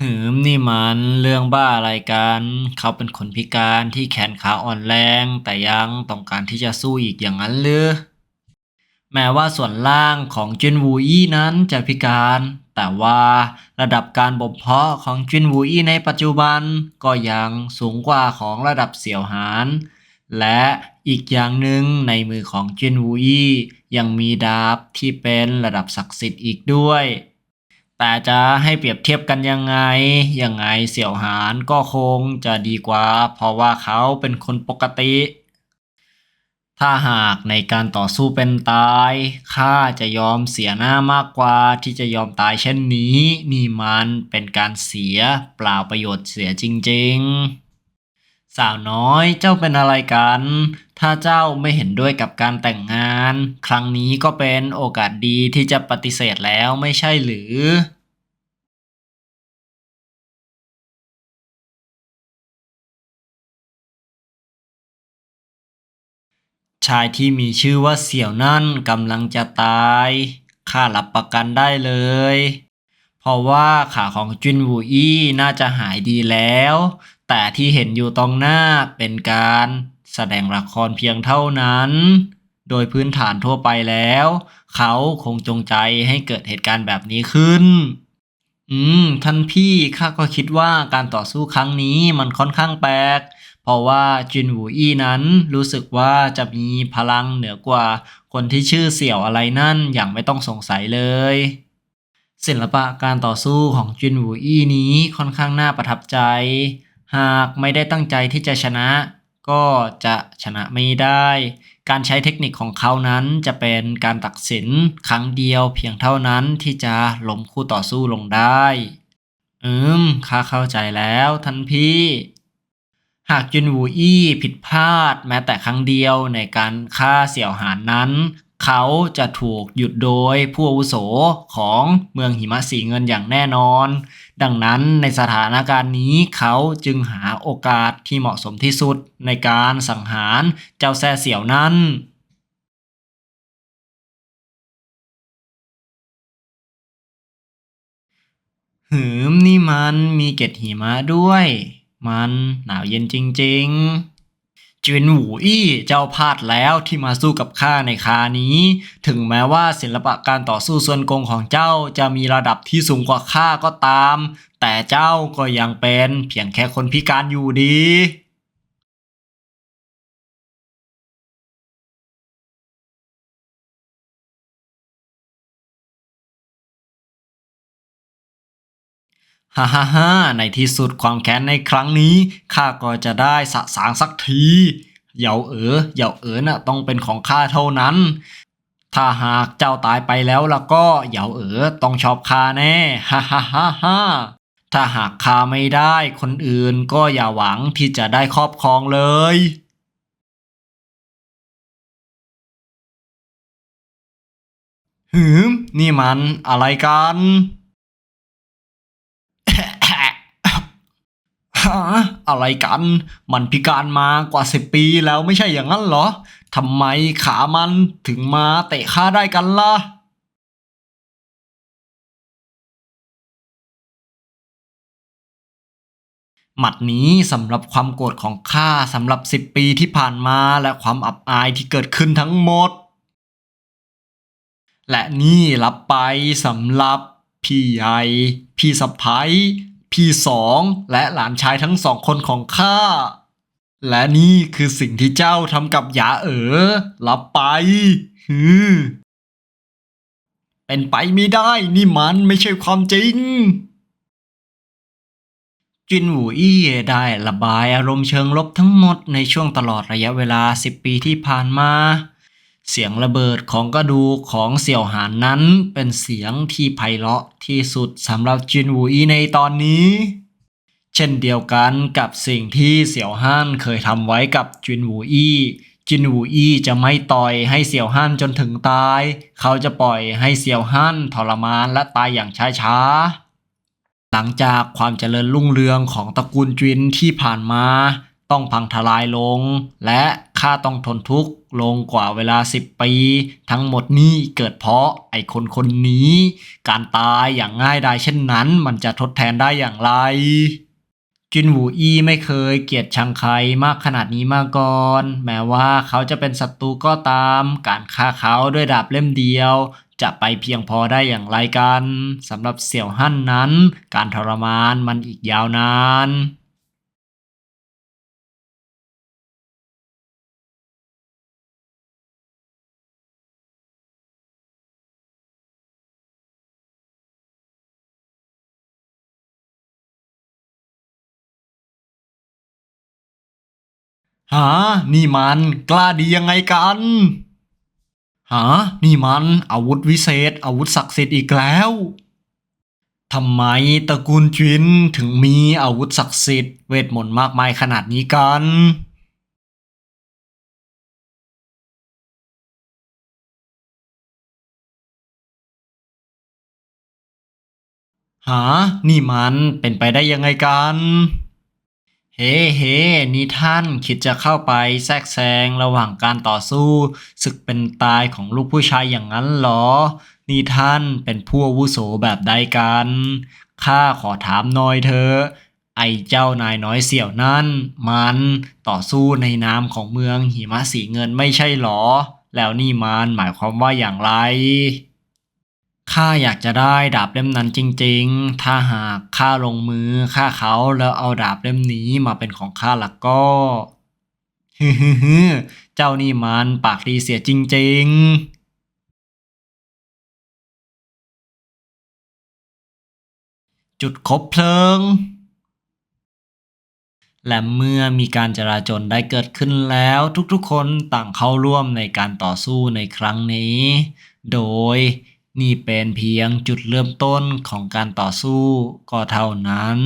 หืมนี่มันเรื่องบ้าอะไรกัน เขาเป็นคนพิการที่แขนขาอ่อนแรง แต่ยังต้องการที่จะสู้อีกอย่างนั้นหรือ แม้ว่าส่วนล่างของจินวูอี้นั้นจะพิการ แต่ว่าระดับการบ่มเพาะของจินวูอี้ในปัจจุบันก็ยังสูงกว่าของระดับเสี่ยวหาน และอีกอย่างหนึ่งในมือของจินวูอี้ยังมีดาบที่เป็นระดับศักดิ์สิทธิ์อีกด้วย แต่จะให้เปรียบเทียบกันยังไง ยังไงเสี่ยวหานก็คงจะดีกว่า เพราะว่าเขาเป็นคนปกติ ถ้าหากในการต่อสู้เป็นตายข้าจะยอมเสียหน้ามากกว่าที่จะยอมตายเช่นนี้ นี่มันเป็นการเสียเปล่าประโยชน์เสียจริง ๆ สาวน้อยเจ้าเป็นอะไรกัน ถ้าเจ้าไม่เห็นด้วยกับการแต่งงาน ครั้งนี้ก็เป็นโอกาสดีที่จะปฏิเสธแล้วไม่ใช่หรือ ชายที่มีชื่อว่าเสี่ยวนั่นกำลังจะตายข้ารับประกันได้เลย เพราะว่าขาของจุนวูอี้น่าจะหายดีแล้ว แต่ที่เห็นอยู่ตรงหน้าเป็นการแสดงละครเพียงเท่านั้น โดยพื้นฐานทั่วไปแล้ว เขาคงจงใจให้เกิดเหตุการณ์แบบนี้ขึ้น อืม ท่านพี่ข้าก็คิดว่าการต่อสู้ครั้งนี้มันค่อนข้างแปลก เพราะว่าจินหูอี้นั้นรู้สึกว่าจะมีพลังเหนือกว่าคนที่ชื่อเสี่ยวอะไรนั่นอย่างไม่ต้องสงสัยเลย ศิลปะการต่อสู้ของจินหูอี้นี้ค่อนข้างน่าประทับใจ หากไม่ได้ตั้งใจที่จะชนะ ก็จะชนะไม่ได้ การใช้เทคนิคของเขานั้นจะเป็นการตัดสินครั้งเดียวเพียงเท่านั้นที่จะล้มคู่ต่อสู้ลงได้ อืมข้าเข้าใจแล้วท่านพี่ หากจุนวูอี้ผิดพลาดแม้แต่ครั้งเดียวในการฆ่าเสี่ยวหานนั้น เขาจะถูกหยุดโดยผู้อาวุโสของเมืองหิมะสีเงินอย่างแน่นอน ดังนั้นในสถานการณ์นี้เขาจึงหาโอกาสที่เหมาะสมที่สุดในการสังหารเจ้าแซ่เสี่ยวนั้นหืมนี่มันมีเกล็ดหิมะด้วย มันหนาวเย็นจริงๆจินหวูอี้เจ้าพลาดแล้วที่มาสู้กับข้าในคานี้ ถึงแม้ว่าศิลปะการต่อสู้ส่วนกงของเจ้าจะมีระดับที่สูงกว่าข้าก็ตาม แต่เจ้าก็ยังเป็นเพียงแค่คนพิการอยู่ดี ฮ่าฮ่าฮ่าในที่สุดความแค้นในครั้งนี้ข้าก็จะได้สะสางสักทีเหยาเอ๋อเหยาเอ๋อน่ะต้องเป็นของข้าเท่านั้น ถ้าหากเจ้าตายไปแล้วแล้วก็เหยาเอ๋อต้องชอบข้าแน่ฮ่าฮ่าฮ่าฮ่าถ้าหากข้าไม่ได้คนอื่นก็อย่าหวังที่จะได้ครอบครองเลยหืมนี่มันอะไรกัน ฮะอะไรกัน มันพิการมากว่าสิบปีแล้วไม่ใช่อย่างนั้นเหรอทำไมขามันถึงมาเตะข้าได้กันล่ะ หมัดนี้สำหรับความโกรธของข้าสำหรับสิบปีที่ผ่านมาและความอับอายที่เกิดขึ้นทั้งหมด และนี่รับไปสำหรับพี่ใหญ่ พี่สะพ้าย พี่สองและหลานชายทั้งสองคนของข้า และนี่คือสิ่งที่เจ้าทำกับหยาเอ๋อรับไปฮือเป็นไปไม่ได้นี่มันไม่ใช่ความจริง จินหูอี้ได้ระบายอารมณ์เชิงลบทั้งหมดในช่วงตลอดระยะเวลา 10 ปีที่ผ่านมา เสียงระเบิดของกระดูกของเสี่ยวหานนั้นเป็นเสียงที่ไพเราะที่สุดสำหรับจินหวูอี้ในตอนนี้ เช่นเดียวกันกับสิ่งที่เสี่ยวฮั่นเคยทำไว้กับจินหวูอี้จินหวูอี้จะไม่ต่อยให้เสี่ยวฮั่นจนถึงตาย เขาจะปล่อยให้เสี่ยวฮั่นทรมานและตายอย่างช้าๆ หลังจากความเจริญรุ่งเรืองของตระกูลจินที่ผ่านมา ต้องพังทลายลง และ ข้าต้องทนทุกข์ลงกว่าเวลาสิบปี ทั้งหมดนี้เกิดเพราะไอ้คนคนนี้ การตายอย่างง่ายดายเช่นนั้น มันจะทดแทนได้อย่างไรจินหวูอี้ไม่เคยเกลียดชังใครมากขนาดนี้มาก่อน แม้ว่าเขาจะเป็นศัตรูก็ตาม การฆ่าเขาด้วยดาบเล่มเดียวจะไปเพียงพอได้อย่างไรกันสำหรับเสี่ยวหั่นนั้น การทรมานมันอีกยาวนาน หา นี่มันกล้าดียังไงกัน หา นี่มันอาวุธวิเศษ อาวุธศักดิ์สิทธิ์อีกแล้วทำไมตระกูลจินถึงมีอาวุธศักดิ์สิทธิ์เวทมนต์มากมายขนาดนี้กัน หา นี่มันเป็นไปได้ยังไงกัน เฮ้เฮ้นี่ท่านคิดจะเข้าไปแทรกแซงระหว่างการต่อสู้ศึกเป็นตายของลูกผู้ชายอย่างนั้นเหรอ นี่ท่านเป็นผู้อาวุโสแบบใดกัน ข้าขอถามหน่อยเถอไอเจ้านายน้อยเสี่ยวนั่น มันต่อสู้ในนามของเมืองหิมะสีเงินไม่ใช่หรอ แล้วนี่มันหมายความว่าอย่างไร ข้าอยากจะได้ดาบเล่มนั้นจริง ๆ ถ้าหากข้าลงมือฆ่าเขาแล้วเอาดาบเล่มนี้มาเป็นของข้าล่ะก็ฮึฮึเจ้านี่มันปากดีเสียจริง ๆจุดคบเพลิง และเมื่อมีการจราจนได้เกิดขึ้นแล้วทุกๆคนต่างเข้าร่วมในการต่อสู้ในครั้งนี้ โดย นี่เป็นเพียงจุดเริ่มต้นของการต่อสู้ก็เท่านั้น